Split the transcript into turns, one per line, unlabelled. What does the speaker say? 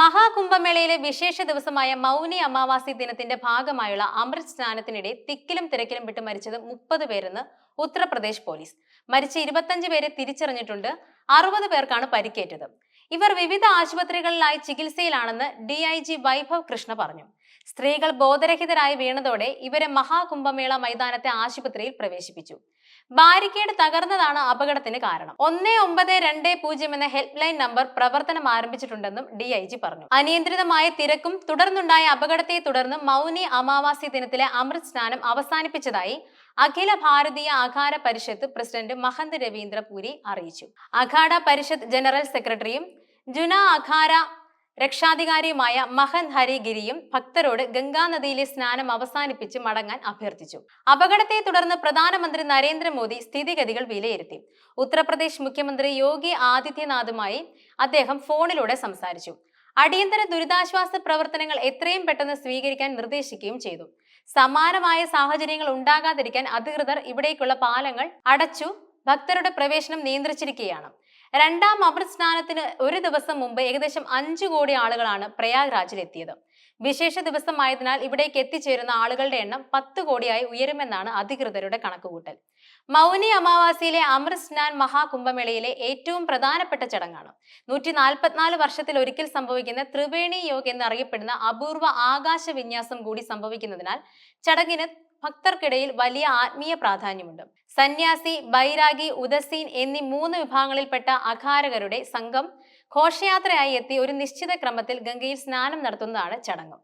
മഹാകുംഭമേളയിലെ വിശേഷ ദിവസമായ മൗനി അമാവാസി ദിനത്തിന്റെ ഭാഗമായുള്ള അമൃത് സ്നാനത്തിനിടെ തിക്കിലും തിരക്കിലും വിട്ട് മരിച്ചത് മുപ്പത് പേരെന്ന് ഉത്തർപ്രദേശ് പോലീസ്. മരിച്ച ഇരുപത്തഞ്ച് പേരെ തിരിച്ചറിഞ്ഞിട്ടുണ്ട്. അറുപത് പേർക്കാണ് പരിക്കേറ്റത്. ഇവർ വിവിധ ആശുപത്രികളിലായി ചികിത്സയിലാണെന്ന് ഡി വൈഭവ് കൃഷ്ണ പറഞ്ഞു. സ്ത്രീകൾ ബോധരഹിതരായി വീണതോടെ ഇവരെ മഹാകുംഭമേള മൈതാനത്തെ ആശുപത്രിയിൽ പ്രവേശിപ്പിച്ചു. ബാരിക്കേഡ് തകർന്നതാണ് അപകടത്തിന് കാരണം. ഒന്ന് ഒമ്പത് രണ്ട് പൂജ്യം എന്ന ഹെൽപ്പ് ലൈൻ നമ്പർ പ്രവർത്തനം ആരംഭിച്ചിട്ടുണ്ടെന്നും ഡി ഐ ജി പറഞ്ഞു. അനിയന്ത്രിതമായ തിരക്കും തുടർന്നുണ്ടായ അപകടത്തെ തുടർന്ന് മൗനി അമാവാസി ദിനത്തിലെ അമൃത് സ്നാനം അവസാനിപ്പിച്ചതായി അഖില ഭാരതീയ അഖാര പരിഷത്ത് പ്രസിഡന്റ് മഹന്ത് രവീന്ദ്ര പുരി അറിയിച്ചു. അഖാഡ പരിഷത്ത് ജനറൽ സെക്രട്ടറിയും ജുന അഖാര രക്ഷാധികാരിയുമായ മഹന്ത് ഹരിഗിരിയും ഭക്തരോട് ഗംഗാനദിയിലെ സ്നാനം അവസാനിപ്പിച്ച് മടങ്ങാൻ അഭ്യർത്ഥിച്ചു. അപകടത്തെ തുടർന്ന് പ്രധാനമന്ത്രി നരേന്ദ്രമോദി സ്ഥിതിഗതികൾ വിലയിരുത്തി. ഉത്തർപ്രദേശ് മുഖ്യമന്ത്രി യോഗി ആദിത്യനാഥുമായി അദ്ദേഹം ഫോണിലൂടെ സംസാരിച്ചു. അടിയന്തര ദുരിതാശ്വാസ പ്രവർത്തനങ്ങൾ എത്രയും പെട്ടെന്ന് സ്വീകരിക്കാൻ നിർദ്ദേശിക്കുകയും ചെയ്തു. സമാനമായ സാഹചര്യങ്ങൾ ഉണ്ടാകാതിരിക്കാൻ അധികൃതർ ഇവിടേക്കുള്ള പാലങ്ങൾ അടച്ചു ഭക്തരുടെ പ്രവേശനം നിയന്ത്രിച്ചിരിക്കുകയാണ്. രണ്ടാം അമൃത് സ്നാനത്തിന് ഒരു ദിവസം മുമ്പ് ഏകദേശം അഞ്ചു കോടി ആളുകളാണ് പ്രയാഗ്രാജിൽ എത്തിയത് വിശേഷ ദിവസമായതിനാൽ ഇവിടേക്ക് എത്തിച്ചേരുന്ന ആളുകളുടെ എണ്ണം പത്ത് കോടിയായി ഉയരുമെന്നാണ് അധികൃതരുടെ കണക്കുകൂട്ടൽ. മൗനി അമാവാസിയിലെ അമൃത് സ്നാൻ മഹാകുംഭമേളയിലെ ഏറ്റവും പ്രധാനപ്പെട്ട ചടങ്ങാണ്. നൂറ്റി നാൽപ്പത്തിനാല് വർഷത്തിൽ ഒരിക്കൽ സംഭവിക്കുന്ന ത്രിവേണി യോഗ എന്നറിയപ്പെടുന്ന അപൂർവ ആകാശ വിന്യാസം കൂടി സംഭവിക്കുന്നതിനാൽ ചടങ്ങിന് ഭക്തർക്കിടയിൽ വലിയ ആത്മീയ പ്രാധാന്യമുണ്ട്. സന്യാസി ബൈരാഗി ഉദസീൻ എന്നീ മൂന്ന് വിഭാഗങ്ങളിൽപ്പെട്ട അഖാരകരുടെ സംഘം ഘോഷയാത്രയായി എത്തി ഒരു നിശ്ചിത ക്രമത്തിൽ ഗംഗയിൽ സ്നാനം നടത്തുന്നതാണ് ചടങ്ങ്.